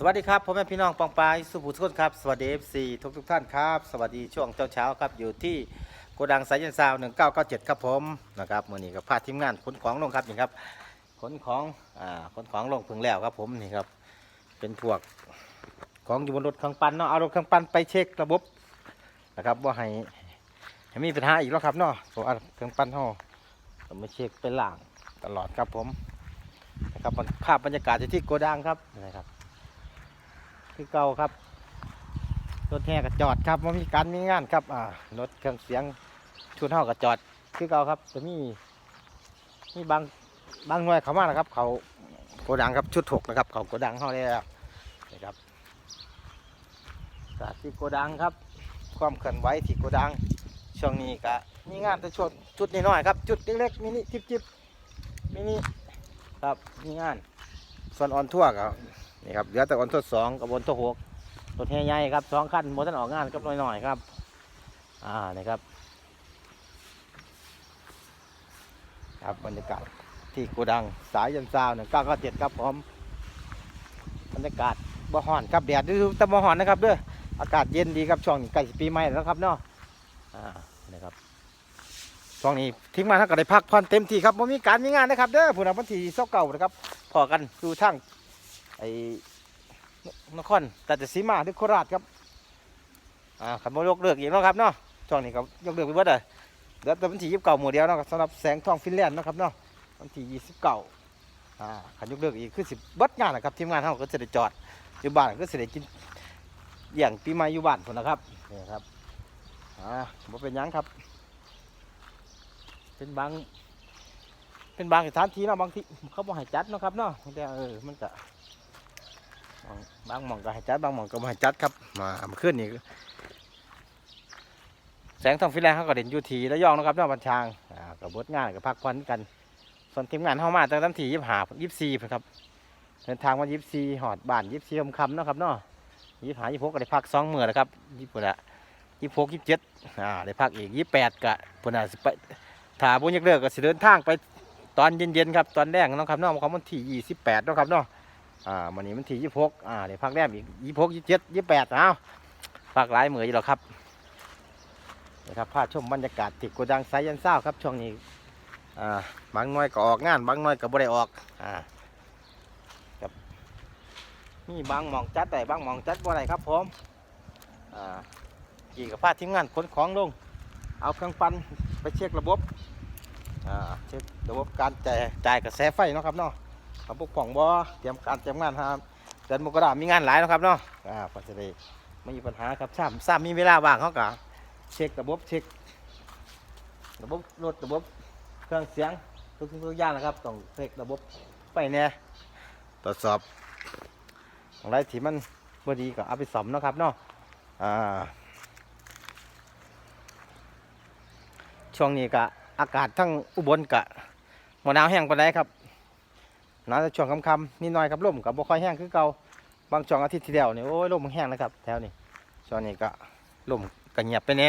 สวัสดีครับพ่อแม่พี่น้องปองปายสุภูทุกคนครับ สวัสดีเอฟซีทุกทุกท่านครับ สวัสดีช่วงเช้าเช้าๆครับ อยู่ที่โกดังสายยันซาวหนึ่งเก้าเก้าเจ็ดครับผมนะครับมื่อนี้ก็พาทีมงานขนของลงครับนี่ครับขนของอ่าขนของลงถึงแล้วครับผมนี่ครับเป็นพวกของอยู่บนรถเครื่องปั่นเนาะเอารถเครื่องปั่นไปเช็คระบบนะครับว่าให้ให้มีปัญหาอีกแล้วครับเนาะเพราะว่าเครื่องปั่นเขาต้องมาเช็คไปล่างตลอดครับผมนะครับภาพบรรยากาศที่โกดังครับนะครับ คือเก่าครับรถแห่กับจอดครับว่มีการมีงานครับอ่ารถเครื่องเสียงชุดเท่ากับจอดคือเก่าครับจะมีมีบางบางหน่วยเขามานะครับ เขาโกดังครับชุดถกนะครับ เขาโกดังเขาเลยครับนะครับกที่โกดังครับ ความเคลื่อนไหวที่โกดังช่วงนี้ก็มีงานแต่ช่วงจุดน้อยๆครับจุดเล็กๆมินิจิบจิบมินิครับมีงานส่วนออนทั่วร์ก็ นี่ครับเหลือแต่ออนทดสองกับบนทดหกรถแห่ใหญ่ครับสองคันโมทันออกงานกับหน่อยๆครับ อ่านี่ครับ ครับบรรยากาศที่โกูดังสายยันซาวหนึ่งเก้าเก้าเจ็ดครับผมบรรยากาศบ่ฮ้อนครับแดดดูต่บ่ฮ้อนนะครับเด้ออากาศเย็นดีครับช่วงใกล้สิปีใหม่แล้วครับเนาะอ่านี่ครับช่วงนี้ทิ้งมาถ้าก็ได้พักผ่อนเต็มที่ครับไม่มีการมีงานนะครับเด้อผู้นำวันที่เศร้าเก่านะครับพอกันดูทั้ง ไอ้นครแต่จะสีมาที่โคราชครับอ่าขันโมยกเลิกอีกแล้วครับเนาะช่วงนี้ก็ยกเลิกไปเบิดเลยเดี๋ยวแต่วันที่ยี่สิบเก้าหมู่เดียวเนาะสำหรับแสงทองฟินแลนด์นะครับเนาะวันที่ยี่สิบเก้าอ่าขันยกเลิกอีกคือสิบเบิดงานนะครับทีมงานเขาก็จะได้จอดอยู่บ้านก็จะได้กินอย่างปีใหม่อยู่บ้านคนนะครับนี่ครับอ่าบ่เป็นยังครับ เป็นบางเป็นบางสถานที่เนาะบางที่เขาบอกให้จัดนะครับเนาะแต่เออมันก็บาง บางหม่องก็ให้จัดบางหม่องก็บ่ให้จัดครับมาเมื่อคืนนี้แสงทองฟิแลนด์เขาก็เด่นอยู่ทีระยองนะครับเนาะบัญชางกับบดงานกับพักผ่อนกันส่วนทีมงานเข้ามาตั้งแต่ที่ยี่สิบห้ายี่สิบสี่ครับเดินทางมายี่สิบสี่หอดบ้านยี่สิบสี่คำๆเนะครับเนาะยี่สิบห้ายี่สิบหกก็ได้พักสองมือแล้วครับยี่สิบละยี่สิบหกยี่สิบเจ็ดอ่าได้พักอีกยี่สิบแปดก็พุ่นน่ะสิไปถาบุญยักเลิกก็สิเดินทางไปตอนเย็นๆครับตอนแรกนะครับเนาะของวันที่ยี่สิบแปดนะครับเนาะ อ่าวันนี้วันที่ยี่หกอ่าเดี๋ยวพักแรมอีกยี่หกยี่เจ็ดยี่แปดเอาพักหลายมืออยู่หรอครับนะครับพาชมบรรยากาศติดกดังไซยันเศร้าครับช่วงนี้อ่าบางน่วยก็ออกงานบางน่วยก็บ่ได้ออกอ่าครับมีบางมองจัดแต่บางมองจัดบ่ได้ครับผมอ่ากี่กับพาทีมงานขนของลง เอาเครื่องปั่นไปเช็คระบบอ่าเช็คระบบการจ่ายจ่ายกระแสไฟเนาะครับเนาะ ระบบป่องบ่เตรียมการเตรียมงานครับเดือนมกรามีงานหลายนะครับเนาะอ่าพอจะได้ไม่มีปัญหาครับซ้ำซ้ำมีเวลาว่างเขาก็เช็คระบบเช็คระบบรถระบบเครื่องเสียงทุกสิ่งทุกอย่างนะครับต้องเช็คระบบไฟเนี่ยตรวจสอบอะไรที่มันบ่ดีก็เอาไปซ่อมนะครับเนาะอ่าช่วงนี้ก็อากาศทั้งอุบลกะหมอหนาวแห้งปานใดครับ นาวแต่ช่วงค่ำๆนิดหน่อยครับลมกับบ่ค่อยแห้งคือเก่าบางช่วงอาทิตย์ที่แล้วนี่โอ้ยลมมันแห้งนะครับแถวนี้ช่วงนี้ก็ลมก็เงียบไปแน่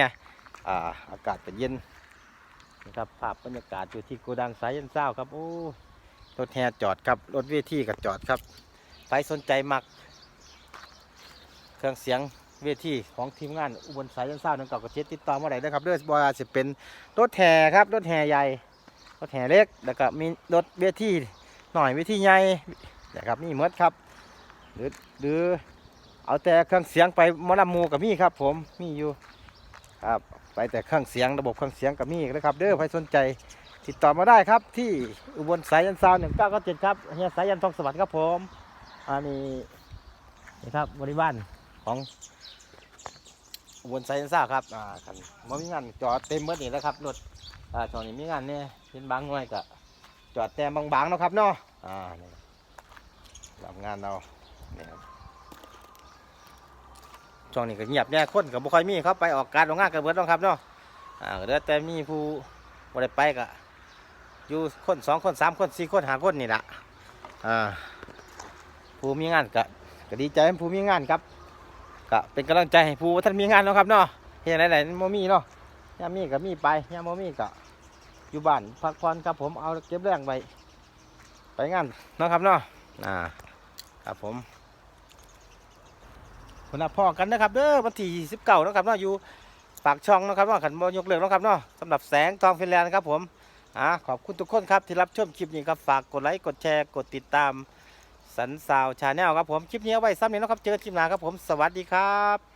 อ่าอากาศก็เย็นนะครับภาพบรรยากาศอยู่ที่โกดังสายยันเศร้าครับโอ้รถแห่จอดครับรถเวทีก็จอดครับใครสนใจมัก เครื่องเสียงเวทีของทีมงานอุบลสายยันเศร้าหนึ่งเก่ากระเจ็ดติดต่อมาได้นะครับเด้อบอยจะเป็นรถแห่ครับรถแห่ใหญ่รถแห่เล็กแล้วก็มีรถเวที หน่อยเวทีใหญ่นะครับมีหมดครับ หรือหรือเอาแต่เครื่องเสียงไปมอลำมูกับมีครับ ผมมีอยู่ครับไปแต่เครื่องเสียงระบบเครื่องเสียงกับมีนะครับ เด้อใครสนใจติดต่อมาได้ครับที่อุบลสายยันซาวหนึ่งเก้าเก้าเจ็ดครับเฮียสายยันทองสวัสดิ์ครับผมอันนี้นี่ครับบริวารของอุบลไซน์ซ่าครับอ่าคันบ่มีงานจอดเต็มเมื่อนี่แล้วครับรถอ่าตอนนี้มีงานเนี่ยเป็นบางหน่วยก็ จอดแต่บางๆนะครับเนาะอ่านี่รับงานเราเนี่ยครับช่วงนี้ก็เงียบแน่คนกับบุคอยมีครับไปออกการออกงานกันเบิดเนาะครับเนาะอ่าเดี๋ยวแต่มีผู้บ่ได้ไปก็อยู่คนสองคนสามคนสี่คนห้าคนนี่แหละอ่าผู้มีงานก็ก็ดีใจผู้มีงานครับก็เป็นกำลังใจให้ผู้ว่าท่านมีงานเนาะครับเนาะเฮ็ดไหนๆโมมีเนาะยามมีก็มีไปยามโมมีก็ อยู่บ้านพักผ่อนครับผมเอาเก็บแรงไปไปงานนะครับเนาะอ่าครับผมคนละพ่อกันนะครับเด้อวันที่29นะครับเนาะอยู่ปากช่องนะครับเนาะขันบ่ยกเลิกนะครับเนาะสำหรับแสงทองฟินแลนด์นะครับผมอ่าขอบคุณทุกคนครับที่รับชมคลิปนี้ครับฝากกดไลค์กดแชร์กดติดตามสันสาวชาแนลครับผมคลิปนี้เอาไว้ซ้ำนี้นะครับเจอคลิปหน้าครับผมสวัสดีครับ